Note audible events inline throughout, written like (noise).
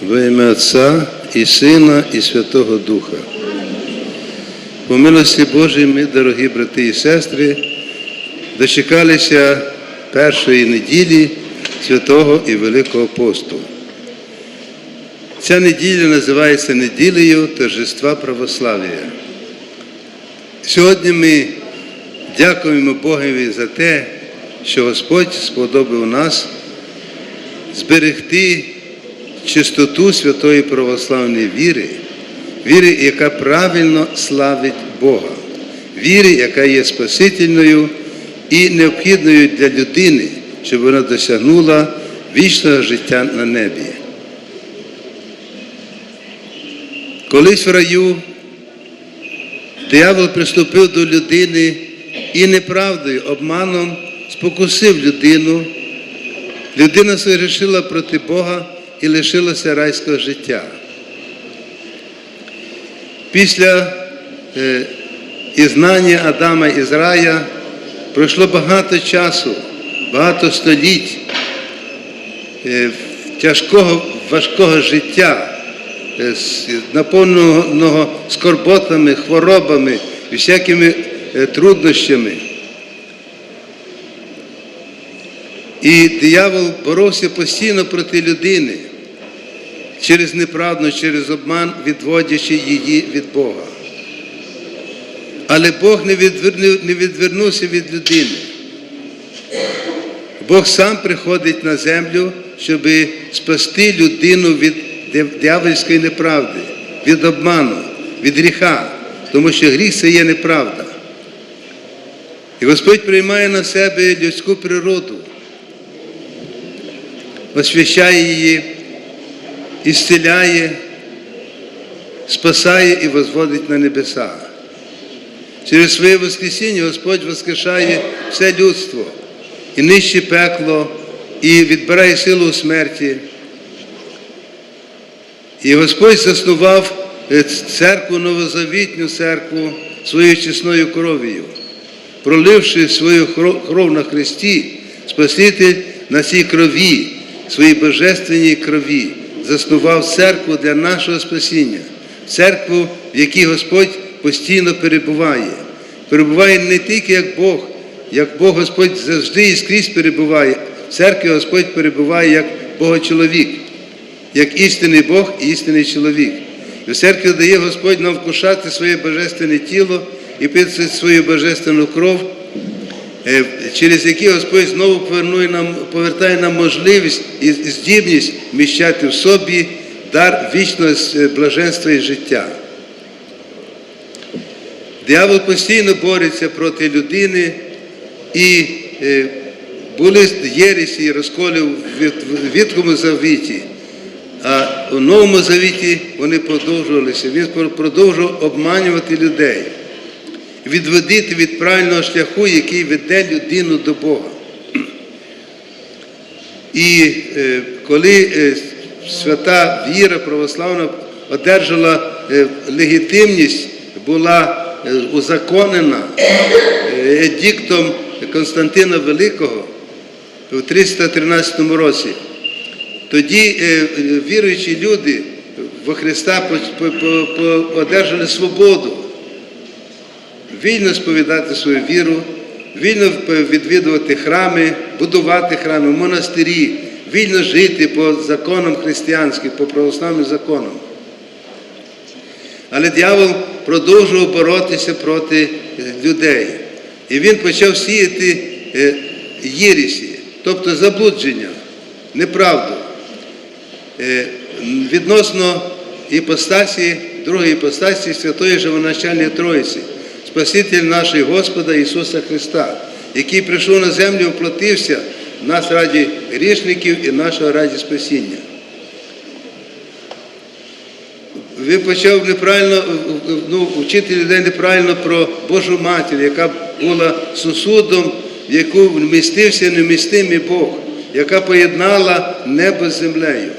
Во ім'я Отця і Сина, і Святого Духа. По милості Божій ми, дорогі брати і сестри, дочекалися першої неділі Святого і Великого посту. Ця неділя називається неділею торжества православ'я. Сьогодні ми дякуємо Богові за те, що Господь сподобав нас зберегти чистоту святої православної віри, віри, яка правильно славить Бога, віри, яка є спасительною і необхідною для людини, щоб вона досягнула вічного життя на небі. Колись в раю диявол приступив до людини і неправдою, обманом спокусив людину. Людина согрішила проти Бога і лишилася райського життя. Після е, ізнання Адама із рая пройшло багато часу, багато століть е, тяжкого, важкого життя, е, наповненого скорботами, хворобами, всякими е, труднощами. І диявол боровся постійно проти людини через неправду, через обман, відводячи її від Бога. Але Бог не відвернув- не відвернувся від людини. Бог сам приходить на землю, щоб спасти людину від диявольської неправди, від обману, від гріха, тому що гріх це є неправда. І Господь приймає на себе людську природу, освящає її, ісцеляє, спасає і возводить на небеса. Через своє Воскресіння Господь воскрешає все людство і нищить пекло, і відбирає силу у смерті. І Господь заснував е, церкву, новозавітню церкву своєю чесною кров'ю, проливши свою кров на Христі, Спаситель на цій крові, своїй божественній крові, заснував церкву для нашого спасіння, церкву, в якій Господь постійно перебуває. Перебуває не тільки як Бог, як Бог Господь завжди і скрізь перебуває. В церкві Господь перебуває як Богочоловік, як істинний Бог і істинний чоловік. І в церкві дає Господь нам вкушати своє божественне тіло і пити свою божественну кров, через які Господь знову нам, повертає нам можливість і здібність вміщати в собі дар вічного е, блаженства і життя. Диявол постійно бореться проти людини і е, були єресі і розколи в Віткому Завіті, а у Новому Завіті вони продовжувалися. Він продовжував обманювати людей, відводити від правильного шляху, який веде людину до Бога. І е, коли е, свята віра православна одержала е, легітимність, була узаконена едіктом Константина Великого у 313 році, тоді віруючі люди во Христа одержали свободу вільно сповідати свою віру, вільно відвідувати храми, будувати храми, монастирі, вільно жити по законам християнським, по православним законам. Але диявол продовжував боротися проти е, людей. І він почав сіяти е, єресі, тобто заблудження, неправду е, відносно іпостасі, другої іпостасі Святої Живоначальної Троїці, Спаситель нашого Господа Ісуса Христа, який прийшов на землю, вплотився в нас раді грішників і нашого раді спасіння. Він почав неправильно ну, вчити людей неправильно про Божу Матір, яка була сусудом, в яку вмістився невмістимий Бог, яка поєднала небо з землею.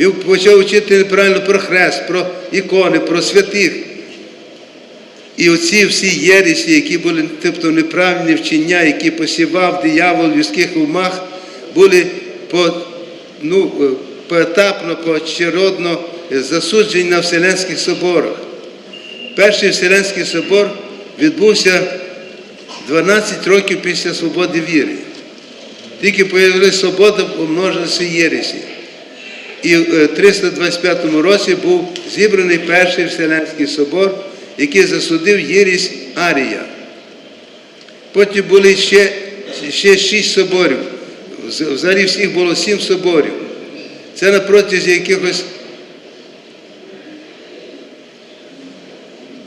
Він почав вчити неправильно про хрест, про ікони, про святих. І оці всі єресі, які були тобто неправильні вчення, які посівав диявол в людських умах, були по, ну, е, поетапно, поочередно засуджень на Вселенських соборах. Перший Вселенський собор відбувся 12 років після свободи віри. Тільки появилася свобода, помножилися єресі. І в 325 році був зібраний перший Вселенський собор, який засудив єрість Арія. Потім були ще, ще шість соборів. Взагалі всіх було сім соборів. Це на протязі якихось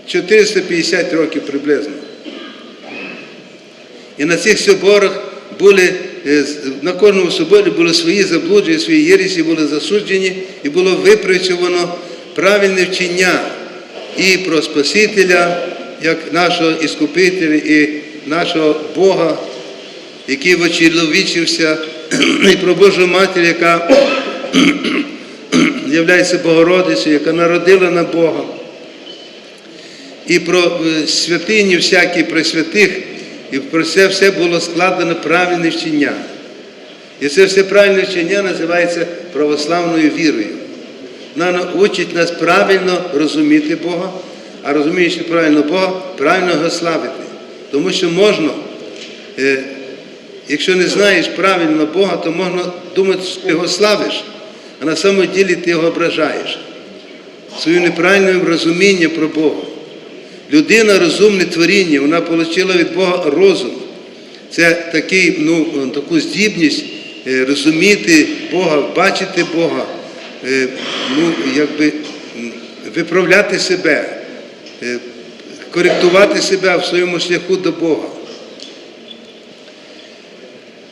450 років приблизно. І на цих соборах були, е, на кожному соборі були свої заблудження, свої єресі були засуджені і було випрацьовано правильне вчення і про Спасителя, як нашого Іскупителя, і нашого Бога, який вочеловічився, і про Божу Матір, яка (clears throat) являється Богородицею, яка народила на Бога і про е, святині всякі про святих, і про це все було складено правильне вчення. І це все правильне вчення називається православною вірою. Учить нас правильно розуміти Бога, а розуміючи правильно Бога, правильно його славити. Тому що можна, е, якщо не знаєш правильно Бога, то можна думати, що ти його славиш, а на самому ділі ти його ображаєш. Своїм неправильним розумінням про Бога. Людина розумне творіння, вона отримала від Бога розум. Це такий, ну, таку здібність е, розуміти Бога, бачити Бога, ну, якби виправляти себе, е, коректувати себе в своєму шляху до Бога.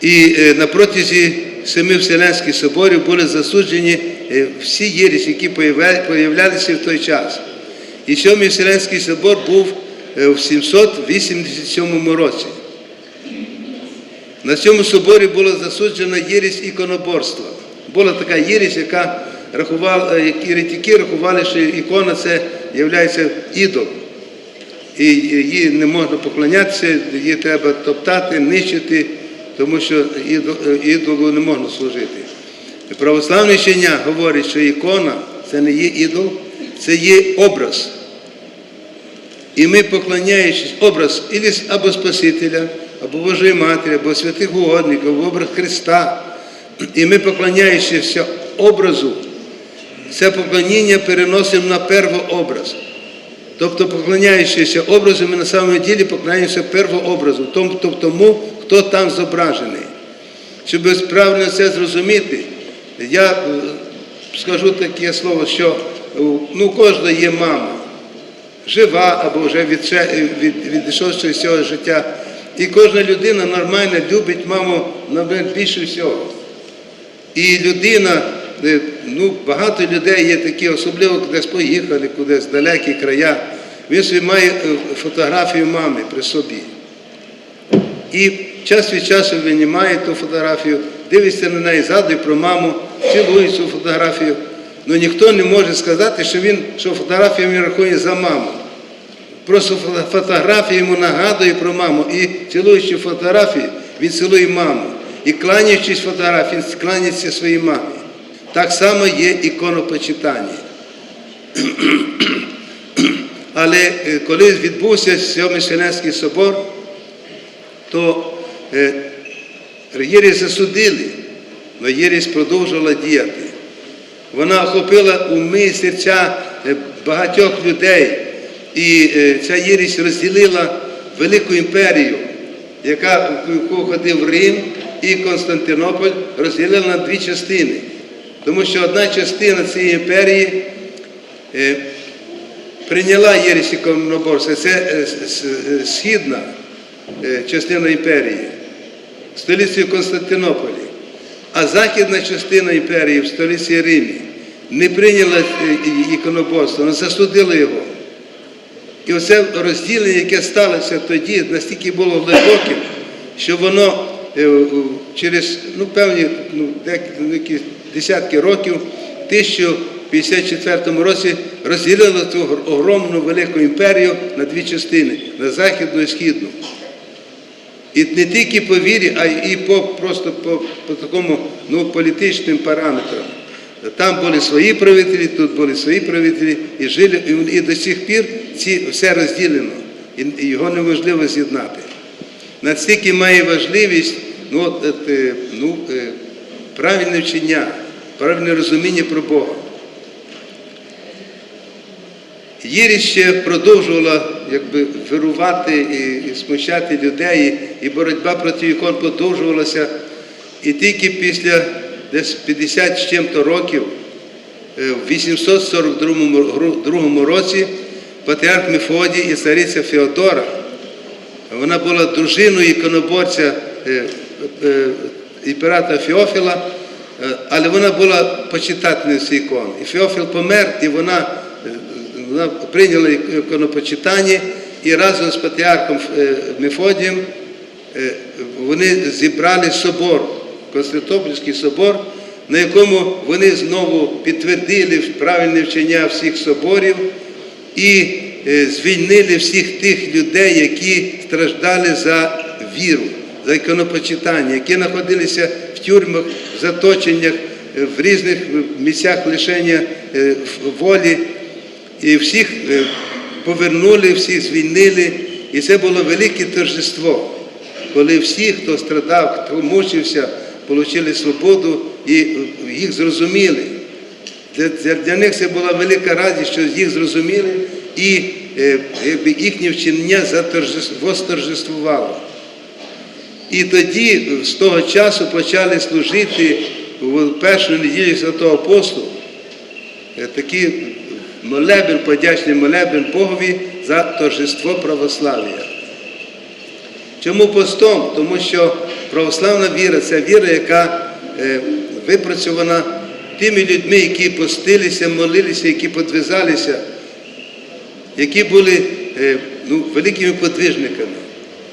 І е, на протязі семи Вселенських соборів були засуджені е, всі єресі, які появля- появлялися в той час. І сьомий Вселенський собор був е, в 787 році. На цьому соборі була засуджена єресь іконоборства. Була така єресь, яка рахувала, які ретики рахували, що ікона це є ідол. І їй не можна поклонятися, її треба топтати, нищити, тому що ідолу не можна служити. Православне вчення говорить, що ікона це не є ідол, це є образ. І ми, поклоняючись образ або Спасителя, або Божої Матері, або святих угодників, або образ Христа, і ми, поклоняючися образу, це поклоніння переносимо на первообраз. Тобто, поклоняючися образу, ми на самому ділі поклоняємося первообразу, тобто тому, хто там зображений. Щоб правильно це зрозуміти, я е, скажу таке слово, що е, ну, у кожного є мама жива або вже відше- від, відійшовши з цього життя. І кожна людина нормально любить маму більше всього. І людина, е, ну, багато людей є такі, особливо кудись поїхали, кудись далекі края. Він собі має е, фотографію мами при собі. І час від часу винімає ту фотографію, дивиться на неї, згадує про маму, цілує цю фотографію. Ну ніхто не може сказати, що він, що фотографію він рахує за маму. Просто фото- фотографія йому нагадує про маму. І цілуючи фотографії, він цілує маму. І кланяючись фотографії, він кланяється своїй мамі. Так само є іконопочитання. Але е, коли відбувся Сьомий Вселенський собор, то е, єресь засудили, але єресь продовжувала діяти. Вона охопила уми і серця е, багатьох людей. І е, ця єресь розділила велику імперію, яка в яку входив Рим і Константинополь, розділила на дві частини. Тому що одна частина цієї імперії е, прийняла єресь іконоборства. Це е, східна е, частина імперії, столицею Константинополі. А західна частина імперії в столиці Римі не прийняла іконоборство, вона засудила його. І оце розділення, яке сталося тоді, настільки було глибоким, що воно через ну, певні ну, деякі десятки років, в 1054 році розділило цю огромну велику імперію на дві частини на західну і східну. І не тільки по вірі, а й по просто по, по такому ну, політичним параметрам. Там були свої правителі, тут були свої правителі, і жили, і, до сих пір ці все розділено, і його неможливо з'єднати. Настільки має важливість ну, от, е, ну, е, правильне вчення, правильне розуміння про Бога. Єрість ще продовжувала якби, вирувати і, і смущати людей, і боротьба проти ікон продовжувалася. І тільки після десь 50 з чим-то років, е, в 842 році, патріарх Мефодій і цариця Феодора, вона була дружиною іконоборця е, е, імператора Феофіла, е, але вона була почитательницею ікон. І Феофіл помер, і вона, вона прийняла іконопочитання, і разом з патріархом Мефодієм вони зібрали собор, Константинопольський собор, на якому вони знову підтвердили правильне вчення всіх соборів і звільнили всіх тих людей, які страждали за віру, за іконопочитання, які знаходилися в тюрмах, в заточеннях, е, в різних місцях лишення е, волі. І всіх е, повернули, всіх звільнили. І це було велике торжество, коли всі, хто страдав, хто мучився, отримали свободу і е, їх зрозуміли. Для них це була велика радість, що їх зрозуміли, і е, якби їхнє вчення восторжествувало. І тоді, з того часу, почали служити в першу неділю Святого Апостолу е, такий молебен, подячний молебен Богові за торжество православ'я. Чому постом? Тому що православна віра це віра, яка е, випрацьована тими людьми, які постилися, молилися, які подвизалися, які були е, ну, великими подвижниками,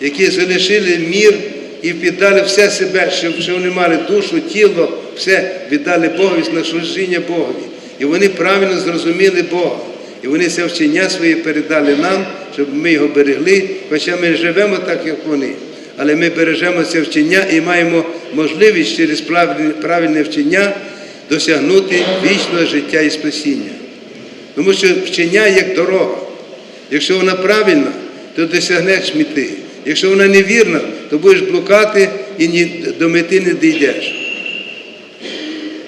які залишили мір і віддали все себе, що, вони мали душу, тіло, все віддали на служіння Богові. І вони правильно зрозуміли Бога. І вони це вчення своє передали нам, щоб ми його берегли, хоча ми живемо так, як вони. Але ми бережемо це вчення і маємо можливість через правильне вчення досягнути вічного життя і спасіння. Тому що вчення як дорога. Якщо вона правильна, то досягнеш мети. Якщо вона невірна, то будеш блукати і ні, до мети не дійдеш.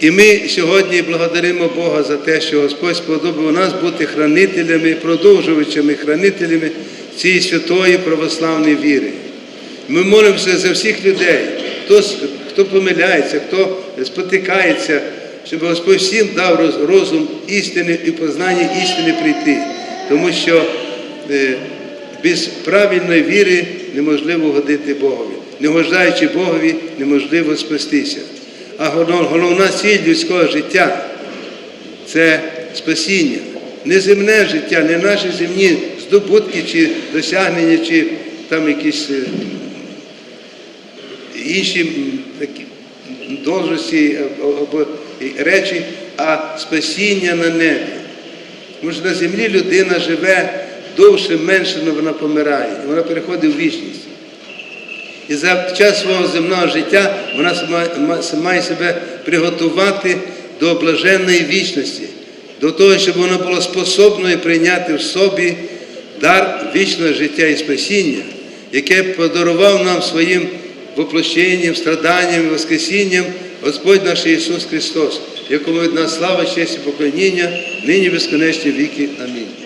І ми сьогодні благодаримо Бога за те, що Господь сподобав нас бути хранителями, продовжувачами, хранителями цієї святої православної віри. Ми молимося за всіх людей, хто, хто помиляється, хто спотикається, щоб Господь всім дав розум істини і познання істини прийти. Тому що без правильної віри неможливо годити Богові. Не гождаючи Богові, неможливо спастися. А головна- ціль людського життя це спасіння. Не земне життя, не наші земні здобутки чи досягнення, чи там якісь е, інші такі должності або речі, а спасіння на небі. Тому на землі людина живе довше, менше, але вона помирає, і вона переходить в вічність. І за час свого земного життя вона має себе приготувати до блаженної вічності, до того, щоб вона була способною прийняти в собі дар вічного життя і спасіння, яке подарував нам своїм воплощенням, страданням і воскресінням Господь наш Ісус Христос, якому від нас слава, честь і поклоніння, нині безконечні віки. Амінь.